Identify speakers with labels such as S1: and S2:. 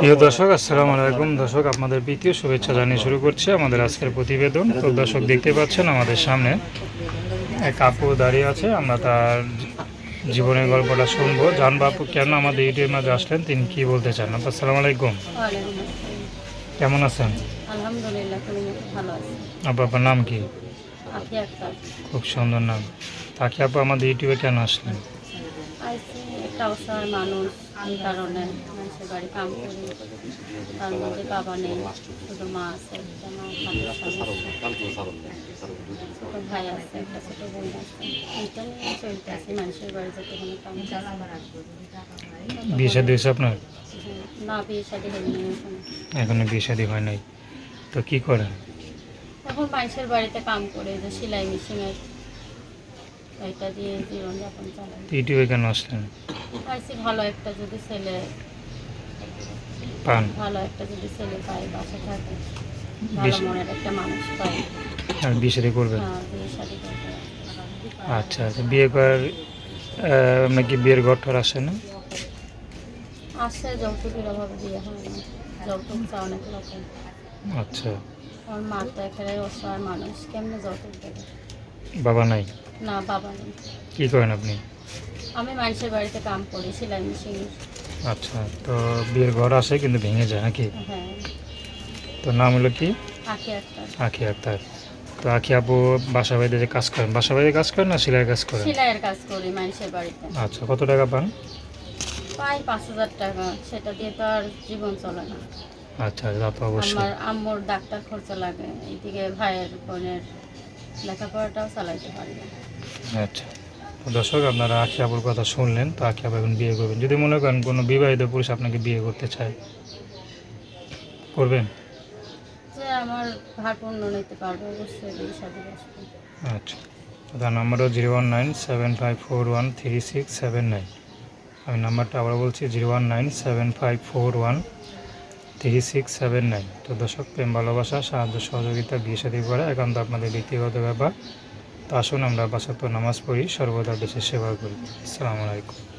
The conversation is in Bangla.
S1: প্রিয় দর্শক আসসালামু আলাইকুম। দর্শক আপনাদের দ্বিতীয় শুভেচ্ছা জানিয়ে শুরু করছি আমাদের আজকের প্রতিবেদন। তো দর্শক দেখতে পাচ্ছেন আমাদের সামনে এক আপু দাঁড়িয়ে আছে। আমরা তার জীবনের গল্পটা শুনব। জানব আপু কেন আমাদের ইউটিউবের মাঝে আসলেন? তিনি কি বলতে চান? আপু আসসালামু আলাইকুম। কেমন আছেন?
S2: আলহামদুলিল্লাহ কোনো মতো ভালো আছে?
S1: আপু আপনার নাম কি? খুব সুন্দর নাম। তাকে আপু আমাদের ইউটিউবে কেন আসলেন?
S2: একটা অসহায় মানুষ এই কারণে মানুষের বাড়ি কাম করি। তার মধ্যে বাবা নেই শুধু মা আছে একটা মা ছোট ভাই আছে একটা ছোট বোন আছে। এইটা নিয়ে চলতে আছে মানুষের বাড়ি যেতে কোনো কাম
S1: বিয়ে শাদী হয়েছে আপনার?
S2: না বিয়ে শাদি হয়নি এখনও।
S1: এখনও বিয়ে শাদী হয় নাই। তো কি করেন?
S2: এখন মানুষের বাড়িতে কাম করে যে সেলাই মেশিনের এটা দিয়ে জীবনযাপন চালাই
S1: ইউটিউবে কেন আসলেন।
S2: আইসি ভালো একটা যদি ছেলে
S1: পান।
S2: ভালো একটা যদি ছেলে পাই বাসা থাকে ভালো মনের একটা মানুষ পাই
S1: আর বিয়ে শাদী করবেন?
S2: হ্যাঁ বিয়ে শাদি করতে
S1: আচ্ছা আচ্ছা বিয়ে করার আপনার কি বিয়ের ঘর টর আসে না?
S2: আসছে যৌতুকের অভাবে বিয়ে হয় না। যৌতুক চা অনেক রকম
S1: আচ্ছা।
S2: আমার মা তো এখানে অসহায় মানুষ কেমনে যৌতুক দেবে?
S1: বাবা নাই?
S2: না বাবা নেই।
S1: কি করেন আপনি?
S2: আমি মানুষের বাড়িতে কাম করি সেলাই মেশিন।
S1: আচ্ছা তো বিয়ের ঘর আসে কিন্তু ভেঙে যায় নাকি?
S2: হ্যাঁ।
S1: তো নাম হলো কি?
S2: আঁকি একটা
S1: আখি আক্তার। তো আখি আপু বাসা বাড়িতে যে কাজ করেন বাসা বাড়িতে কাজ করেন না সেলাই কাজ করেন?
S2: সেলাইয়ের কাজ করি মানুষের বাড়িতে।
S1: আচ্ছা কত টাকা পান?
S2: প্রায় পাঁচ হাজার টাকা। সেটা দিয়ে তো আর জীবন চলে না।
S1: আচ্ছা তা তো অবশ্যই।
S2: আমার আম্মুর ডাক্তার খরচা লাগে এইদিকে ভাইয়ের বোনের লেখাপড়াটাও চালাইতে পারি না।
S1: আচ্ছা। দর্শক আপনারা আখি আপুর কথা শুনলেন তো আখি আপু এখন বিয়ে করবেন। যদি মনে করেন কোনো বিবাহিত পুরুষ আপনাকে বিয়ে করতে চায় করবেন?
S2: আমার নিতে পারবে অবশ্যই
S1: আচ্ছা। তার নাম্বারও zero one nine seven five four one three six seven nine. আমি নাম্বারটা আবার বলছি zero one nine seven five four one three six seven nine তো দর্শক, প্রেম, ভালোবাসা, সাহায্য, সহযোগিতা, বিয়ে সাথী করা একান্ত আপনাদের ব্যক্তিগত ব্যাপার। তো আসুন আমরা বাসাত্ম নামাজ পড়ি, সর্বদা দেশের সেবা করি। আসসালামু আলাইকুম।